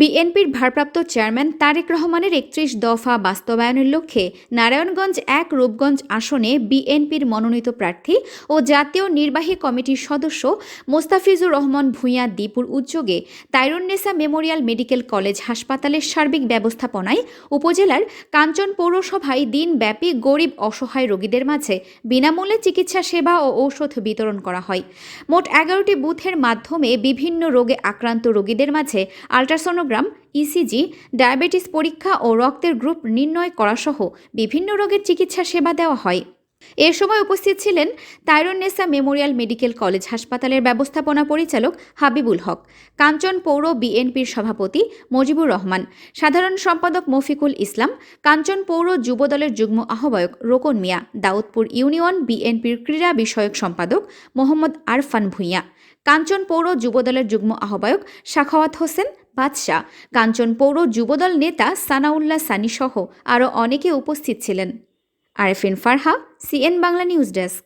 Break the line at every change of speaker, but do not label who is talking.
বিএনপির ভারপ্রাপ্ত চেয়ারম্যান তারেক রহমানের একত্রিশ দফা বাস্তবায়নের লক্ষ্যে নারায়ণগঞ্জ এক রূপগঞ্জ আসনে বিএনপির মনোনীত প্রার্থী ও জাতীয় নির্বাহী কমিটির সদস্য মোস্তাফিজুর রহমান ভূঁইয়া দীপুর উদ্যোগে তাইরুন্নেসা মেমোরিয়াল মেডিকেল কলেজ হাসপাতালের সার্বিক ব্যবস্থাপনায় উপজেলার কাঞ্চন পৌরসভায় দিনব্যাপী গরিব অসহায় রোগীদের মাঝে বিনামূল্যে চিকিৎসা সেবা ও ঔষধ বিতরণ করা হয়। মোট এগারোটি বুথের মাধ্যমে বিভিন্ন রোগে আক্রান্ত রোগীদের মাঝে আল্ট্রাসোনোগ্রাম ইসিজি ডায়াবেটিস পরীক্ষা ও রক্তের গ্রুপ নির্ণয় করা সহ বিভিন্ন রোগের চিকিৎসা সেবা দেওয়া হয়। এ সময় উপস্থিত ছিলেন তাইরুন্নেসা মেমোরিয়াল মেডিকেল কলেজ হাসপাতালের ব্যবস্থাপনা পরিচালক হাবিবুল হক, কাঞ্চন পৌর বিএনপির সভাপতি মজিবুর রহমান, সাধারণ সম্পাদক মফিকুল ইসলাম, কাঞ্চন পৌর যুবদলের যুগ্ম আহ্বায়ক রোকন মিয়া, দাউদপুর ইউনিয়ন বিএনপির ক্রীড়া বিষয়ক সম্পাদক মোহাম্মদ আরফান ভূঁইয়া, কাঞ্চন পৌর যুবদলের যুগ্ম আহ্বায়ক শাখাওয়াত হোসেন বাদশাহ কাঞ্চন পৌর যুবদল নেতা সানাউল্লাহ সানি সহ আরও অনেকে উপস্থিত ছিলেন। Arefin Farha, CN Bangla news desk.